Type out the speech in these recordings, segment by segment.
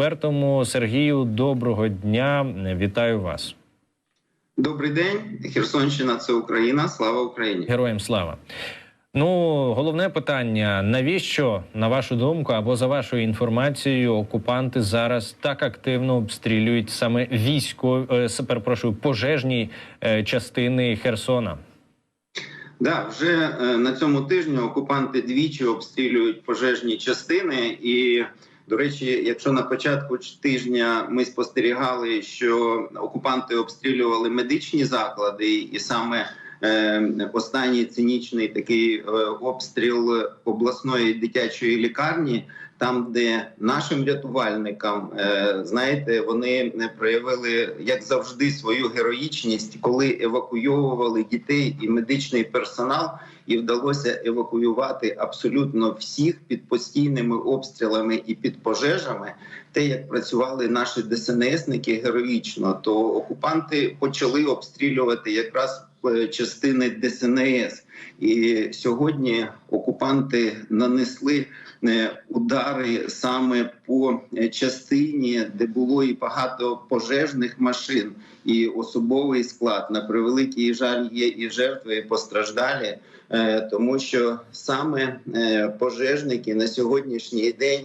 Четвертому Сергію, доброго дня. Вітаю вас. Добрий день, Херсонщина. Це Україна. Слава Україні. Героям слава. Ну, головне питання: навіщо, на вашу думку, або за вашою інформацією, окупанти зараз так активно обстрілюють саме військові, е, перепрошую, пожежні е, частини Херсона? Да, вже е, на цьому тижні окупанти двічі обстрілюють пожежні частини. І, до речі, якщо на початку тижня ми спостерігали, що окупанти обстрілювали медичні заклади, і саме е, останній цинічний такий е, обстріл обласної дитячої лікарні. Там, де нашим рятувальникам, е, знаєте, вони не проявили як завжди свою героїчність, коли евакуйовували дітей і медичний персонал, і вдалося евакуювати абсолютно всіх під постійними обстрілами і під пожежами. Те, як працювали наші ДСНСники героїчно, то окупанти почали обстрілювати якраз е, частини ДСНС. І сьогодні окупанти нанесли е, удари саме по е, частині, де було і багато пожежних машин, і особовий склад. На превеликий жаль є і жертви, і постраждалі. Е, тому що саме пожежники на сьогоднішній день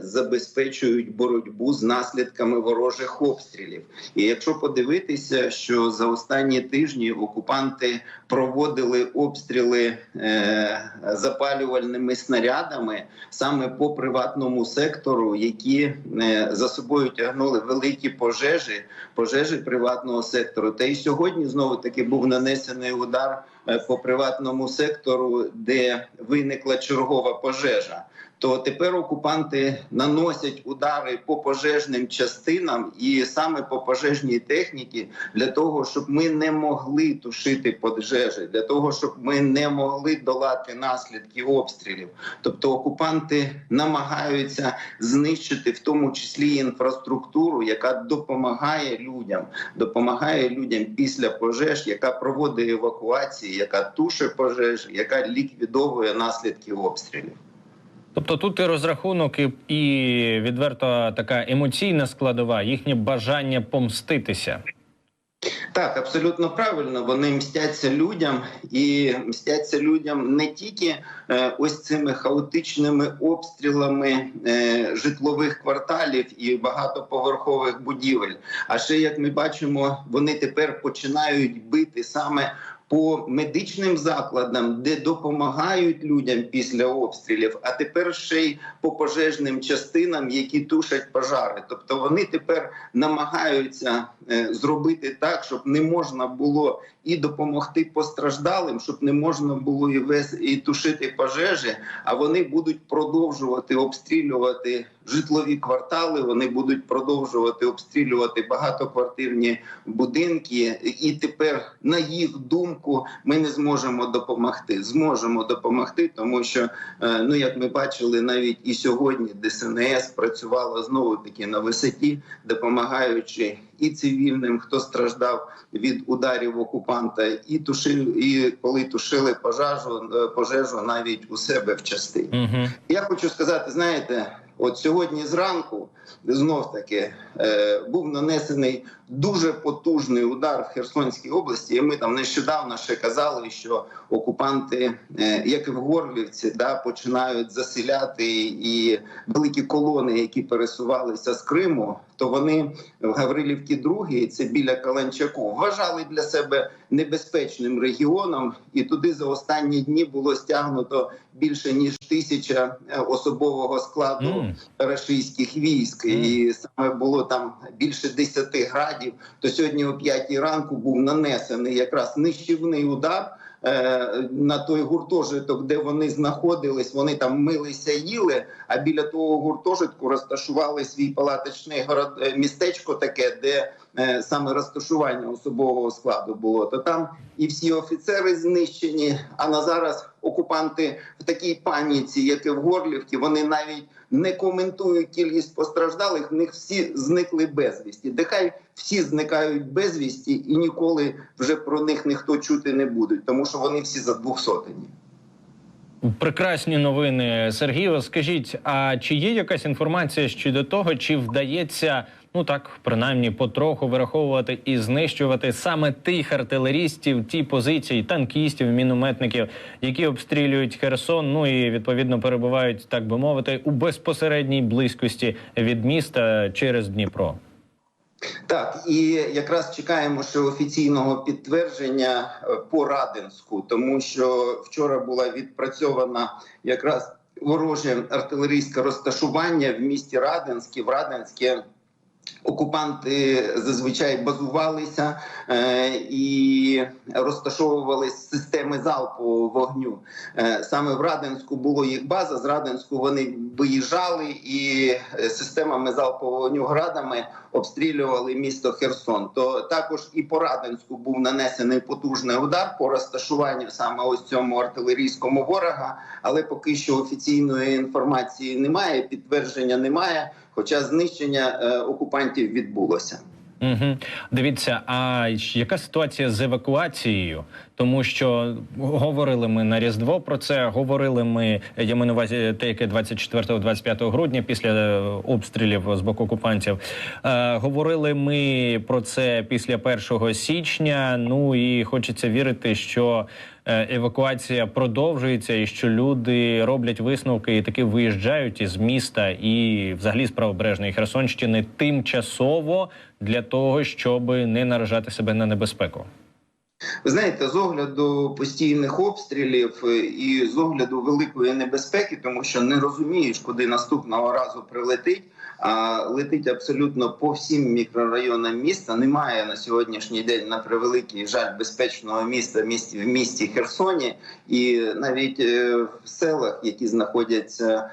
забезпечують боротьбу з наслідками ворожих обстрілів. І якщо подивитися, що за останні тижні окупанти проводили обстріли е, запалювальними снарядами саме по приватному сектору, які е, за собою тягнули великі пожежі, пожежі приватного сектору. Та й сьогодні знову таки був нанесений удар е, по приватному сектору, де виникла чергова пожежа то тепер окупанти наносять удари по пожежним частинам і саме по пожежній техніці для того, щоб ми не могли тушити пожежі, для того, щоб ми не могли долати наслідки обстрілів. Тобто окупанти намагаються знищити в тому числі інфраструктуру, яка допомагає людям, допомагає людям після пожеж, яка проводить евакуації, яка туше пожежі, яка ліквідовує наслідки обстрілів. Тобто тут і розрахунок, і, і відверто така емоційна складова, їхнє бажання помститися. Так, абсолютно правильно. Вони мстяться людям і мстяться людям не тільки е, ось цими хаотичними обстрілами е, житлових кварталів і багатоповерхових будівель. А ще як ми бачимо, вони тепер починають бити саме по медичним закладам, де допомагають людям після обстрілів, а тепер ще й по пожежним частинам, які тушать пожари. Тобто вони тепер намагаються е, зробити так, щоб не можна було і допомогти постраждалим, щоб не можна було і вес і тушити пожежі. А вони будуть продовжувати обстрілювати житлові квартали. Вони будуть продовжувати обстрілювати багатоквартирні будинки, і тепер на їх думку ми не зможемо допомогти. Зможемо допомогти, тому що е, ну як ми бачили, навіть і сьогодні ДСНС працювала знову таки на висоті, допомагаючи і цивільним, хто страждав від ударів окупанта, і тушили, і коли тушили пожежу, е, пожежу навіть у себе в частині. Угу. Я хочу сказати, знаєте. От сьогодні зранку знов таки е, був нанесений дуже потужний удар в Херсонській області. і Ми там нещодавно ще казали, що окупанти, е, як і в Горлівці, да починають заселяти і великі колони, які пересувалися з Криму. То вони в Гаврилівці другій, це біля Каланчаку, вважали для себе небезпечним регіоном, і туди за останні дні було стягнуто більше ніж тисяча е, особового складу mm. рашистських військ, mm. і саме було там більше 10 градів. То сьогодні о 5 ранку був нанесений якраз нищівний удар. Е, на той гуртожиток, де вони знаходились, вони там милися, їли. А біля того гуртожитку розташували свій палаточний город е, містечко, таке, де саме розташування особового складу було. То там і всі офіцери знищені. А на зараз окупанти в такій паніці, як і в Горлівці, вони навіть не коментують кількість постраждалих. В них всі зникли безвісті. Нехай всі зникають безвісті, і ніколи вже про них ніхто чути не буде, тому що вони всі за двохсотені. Прекрасні новини, Сергію. Скажіть, а чи є якась інформація щодо того, чи вдається, ну так принаймні потроху вираховувати і знищувати саме тих артилерістів, ті позиції, танкістів, мінометників, які обстрілюють Херсон, ну і відповідно перебувають, так би мовити, у безпосередній близькості від міста через Дніпро? Так, і якраз чекаємо ще офіційного підтвердження е, по Радинську, тому що вчора була відпрацьована якраз вороже артилерійське розташування в місті Радинське. В Радинське окупанти зазвичай базувалися е, і розташовували системи залпового вогню. Е, саме в Радинську було їх база. З Радинську вони виїжджали і е, системами залпового вогню градами обстрілювали місто Херсон. То також і по Радинську був нанесений потужний удар по розташуванню саме ось цьому артилерійському ворога, але поки що офіційної інформації немає, підтвердження немає. Хоча знищення е, окупантів відбулося. Угу. Дивіться, а яка ситуація з евакуацією? Тому що говорили ми на Різдво про це. Говорили ми, я маю на увазі те, яке 24-25 грудня після е, обстрілів з боку окупантів. Е, говорили ми про це після 1 січня. Ну і хочеться вірити, що е, евакуація продовжується, і що люди роблять висновки і таки виїжджають із міста і взагалі з правобережної Херсонщини тимчасово для того, щоб не наражати себе на небезпеку. Ви знаєте, з огляду постійних обстрілів е, і з огляду великої небезпеки, тому що не розумієш, куди наступного разу прилетить. А летить абсолютно по всім мікрорайонам міста. Немає на сьогоднішній день на превеликий жаль безпечного міста в місті Херсоні, і навіть е, в селах, які знаходяться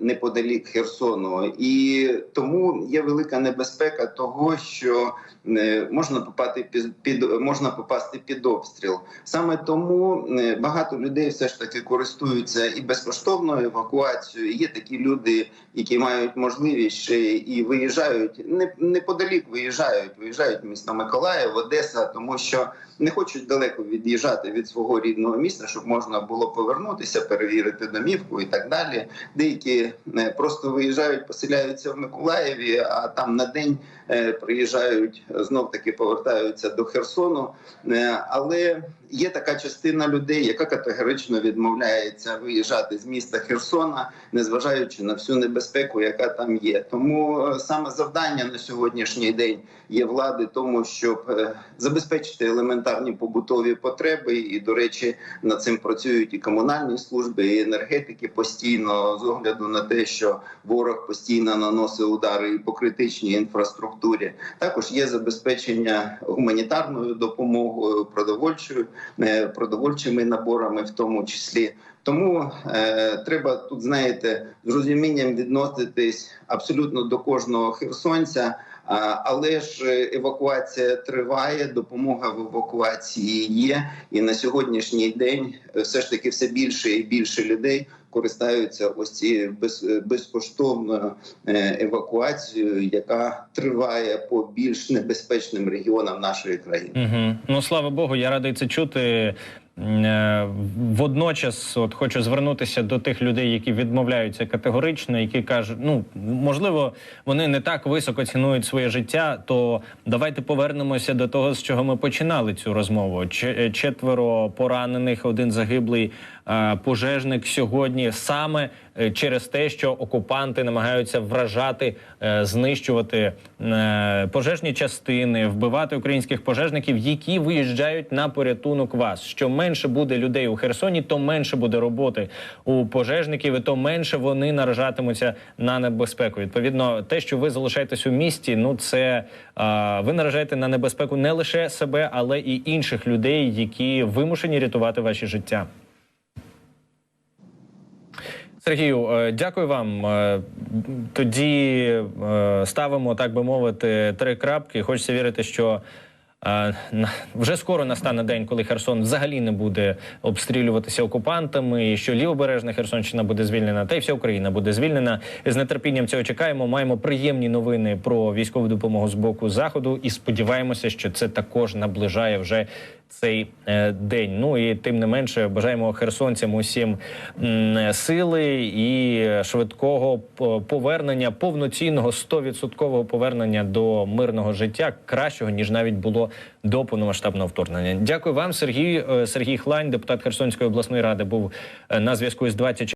неподалік Херсону, і тому є велика небезпека того, що е, можна попасти під, під можна попасти під обстріл. Саме тому е, багато людей все ж таки користуються і безкоштовною евакуацією. Є такі люди, які мають можливість ще і виїжджають не неподалік. Виїжджають, виїжджають в місто Миколаїв, Одеса, тому що не хочуть далеко від'їжджати від свого рідного міста, щоб можна було повернутися, перевірити домівку і так далі. Деякі е, просто виїжджають, поселяються в Миколаєві, а там на день е, приїжджають знов таки повертаються до Херсону. Е, Але є така частина людей, яка категорично відмовляється виїжджати з міста Херсона, незважаючи на всю небезпеку, яка там є. Тому саме завдання на сьогоднішній день є влади, тому щоб забезпечити елементарні побутові потреби. І, до речі, над цим працюють і комунальні служби, і енергетики постійно з огляду на те, що ворог постійно наносить удари і по критичній інфраструктурі. Також є забезпечення гуманітарною допомогою, продовольчою е, продовольчими наборами, в тому числі. Тому е, треба тут, знаєте, з розумінням відноситись абсолютно до кожного херсонця. Але ж евакуація триває, допомога в евакуації є, і на сьогоднішній день е, все ж таки все більше і більше людей користаються ось цією без, е, безкоштовною е, евакуацією, яка триває по більш небезпечним регіонам нашої країни. Угу. Ну слава Богу, я радий це чути. Е, Водночас, от хочу звернутися до тих людей, які відмовляються категорично, які кажуть, ну можливо, вони не так високо цінують своє життя. То давайте повернемося до того, з чого ми починали цю розмову. Ч- Четверо поранених, один загиблий е, пожежник сьогодні саме е, через те, що окупанти намагаються вражати, е, знищувати е, пожежні частини, вбивати українських пожежників, які виїжджають на порятунок вас. Що менше буде людей у Херсоні, то менше буде роботи у пожежників, і то менше вони наражатимуться на небезпеку. Відповідно, те, що ви залишаєтесь у місті, ну це е, ви наражаєте на небезпеку не лише себе, але і інших людей, які вимушені рятувати ваші життя. Сергію, е, дякую вам. Е, Тоді е, ставимо, так би мовити, три крапки. Хочеться вірити, що вже скоро настане день, коли Херсон взагалі не буде обстрілюватися окупантами, і що лівобережна Херсонщина буде звільнена, та й вся Україна буде звільнена. З нетерпінням цього чекаємо. Маємо приємні новини про військову допомогу з боку заходу і сподіваємося, що це також наближає вже цей е, день. Ну і тим не менше бажаємо херсонцям усім м, сили і швидкого повернення, повноцінного 100% повернення до мирного життя, кращого ніж навіть було до повномасштабного вторгнення. Дякую вам, Сергій Е, Сергій Хлань, депутат Херсонської обласної ради, був е, на зв'язку з 24